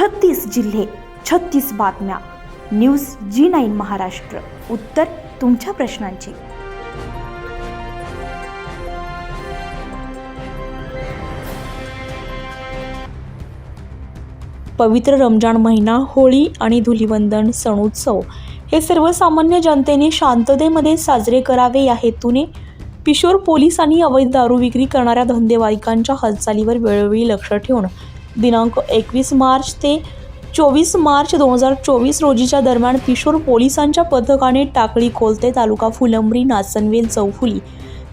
छत्तीस जिल्हे छत्तीस बातम्या. News G nine Maharashtra. उत्तर तुमच्या प्रश्नांची. पवित्र रमजान महिना होळी आणि धुलिवंदन सणोत्सव हे सर्वसामान्य जनतेने शांततेमध्ये साजरे करावे या हेतूने पिशोर पोलिसांनी अवैध दारू विक्री करणाऱ्या धंदेवाईकांच्या हालचालीवर वेळोवेळी लक्ष ठेवून दिनांक एकवीस मार्च ते चोवीस मार्च दोन हजार चोवीस रोजीच्या दरम्यान किशोर पोलिसांच्या पथकाने टाकळी कोलते तालुका फुलंब्री नाचनवेल चौफुली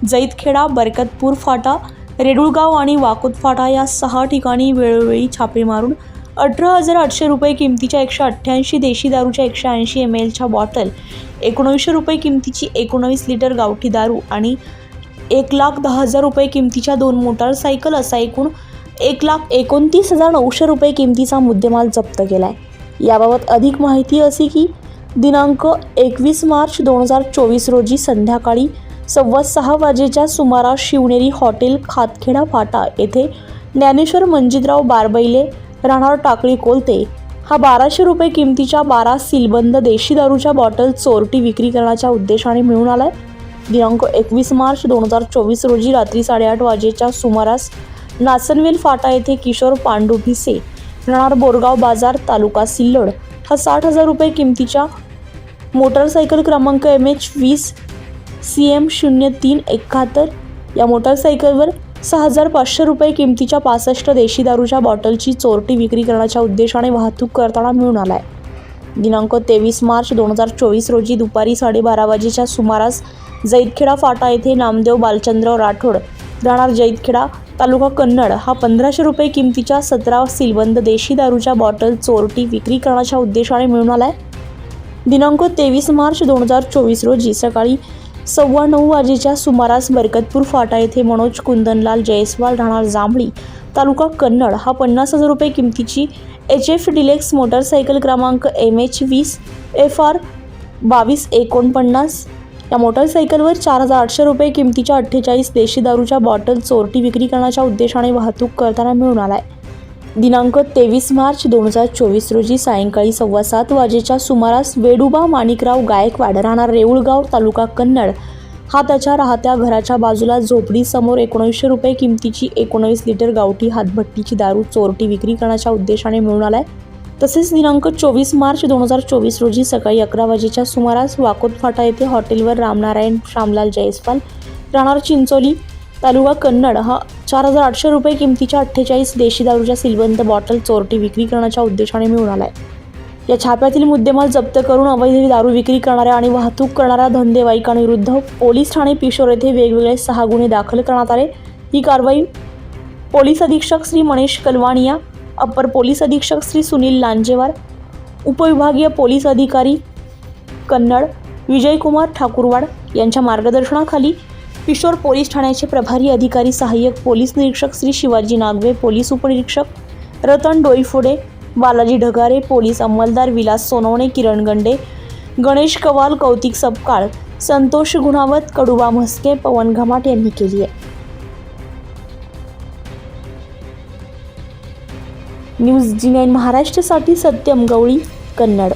जैतखेडा बरकतपूर फाटा रेडुळगाव आणि वाकुत फाटा या सहा ठिकाणी वेळोवेळी छापे मारून अठरा हजार आठशे रुपये किमतीच्या एकशे अठ्ठ्याऐंशी देशी दारूच्या एकशे ऐंशी एम एलच्या बॉटल एकोणीसशे रुपये किमतीची एकोणवीस लिटर गावठी दारू आणि एक लाख दहा हजार रुपये किमतीच्या दोन मोटारसायकल असा एकूण एक लाख एकोणतीस हजार नऊशे रुपये किमतीचा मुद्देमाल जप्त केला आहे याबाबत अधिक माहिती अशी की दिनांक एकवीस मार्च दोन हजार चोवीस रोजी संध्याकाळी सव्वा सहा वाजेच्या सुमारास शिवनेरी हॉटेल खातखेडा फाटा येथे ज्ञानेश्वर मंजितराव बारबैले राहणार टाकळी कोलते हा बाराशे रुपये किमतीच्या बारा सीलबंद देशी दारूच्या बॉटल चोरटी विक्री करण्याच्या उद्देशाने मिळून आलाय. दिनांक एकवीस मार्च दोन हजार चोवीस रोजी रात्री साडेआठ वाजेच्या सुमारास नासनवेल फाटा येथे किशोर पांडू भिसे राहणार बोरगाव बाजार तालुका सिल्लोड. हा साठ हजार रुपये किमतीच्या मोटारसायकल क्रमांक एम एच वीस सी एम शून्य तीन एकाहत्तर. या मोटारसायकलवर सहा हजार पाचशे रुपये किमतीच्या पासष्ट देशी दारूच्या बॉटलची चोरटी विक्री करण्याच्या उद्देशाने वाहतूक करताना मिळून आला आहे दिनांक तेवीस मार्च दोन हजार चोवीस रोजी दुपारी साडेबारा वाजेच्या सुमारास जैतखेडा फाटा येथे नामदेव बालचंद्र राठोड राहणार जैतखेडा तालुका कन्नड. हा पंधराशे रुपये किमतीच्या सतरा सीलबंद देशी दारूच्या बॉटल चोरटी विक्री करण्याच्या उद्देशाने मिळून आलाय. दिनांक तेवीस मार्च दोन हजार चोवीस रोजी सकाळी सव्वा नऊ वाजेच्या सुमारास बरकतपूर फाटा येथे मनोज कुंदनलाल जयस्वाल राहणार जांभळी तालुका कन्नड. हा पन्नास हजार रुपये किमतीची एच एफ डिलेक्स मोटारसायकल क्रमांक एम एच वीस एफ आर बावीस एकोणपन्नास या मोटारसायकलवर चार हजार आठशे रुपये किमतीच्या अठ्ठेचाळीस देशी दारूच्या बॉटल चोरटी विक्री करण्याच्या उद्देशाने वाहतूक करताना मिळून आलाय. दिनांक तेवीस मार्च दोन हजार चोवीस रोजी सायंकाळी सव्वा सात वाजेच्या सुमारास वेडुबा माणिकराव गायकवाड राहणार रेऊळगाव तालुका कन्नड. हा त्याच्या राहत्या घराच्या बाजूला झोपडीसमोर एकोणीसशे रुपये किमतीची एकोणीस लिटर गावठी हातभट्टीची दारू चोरटी विक्री करण्याच्या उद्देशाने मिळून आलाय. तसेच दिनांक चोवीस मार्च दोन हजार चोवीस रोजी सकाळी अकरा वाजेच्या सुमारास वाकोद फाटा येथे हॉटेलवर रामनारायण श्यामलाल जयस्वाल राहणार चिंचोली तालुका कन्नड हा चार हजार आठशे रुपये किमतीच्या अठ्ठेचाळीस देशी दारूच्या सिलबंद बॉटल चोरटी विक्री करण्याच्या उद्देशाने मिळून आहे या छाप्यातील मुद्देमाल जप्त करून अवैध दारू विक्री करणाऱ्या आणि वाहतूक करणाऱ्या धंदेवाईकांविरुद्ध पोलीस ठाणे पिशोर येथे वेगवेगळे सहा गुन्हे दाखल करण्यात आले. ही कारवाई पोलीस अधीक्षक श्री मनीष कलवाणिया अप्पर पोलीस अधीक्षक श्री सुनील लांजेवार उपविभागीय पोलीस अधिकारी कन्नड विजयकुमार ठाकूरवाड यांच्या मार्गदर्शनाखाली किशोर पोलीस ठाण्याचे प्रभारी अधिकारी सहाय्यक पोलीस निरीक्षक श्री शिवाजी नागवे पोलीस उपनिरीक्षक रतन डोईफोडे बालाजी ढगारे पोलीस अंमलदार विलास सोनवणे किरण गंडे गणेश कवाल कौतिक सपकाळ संतोष गुणावत कडुबा म्हस्के पवन घमाट यांनी केली आहे. न्यूज जी नाईन महाराष्ट्रासाठी सत्यम गवळी कन्नड.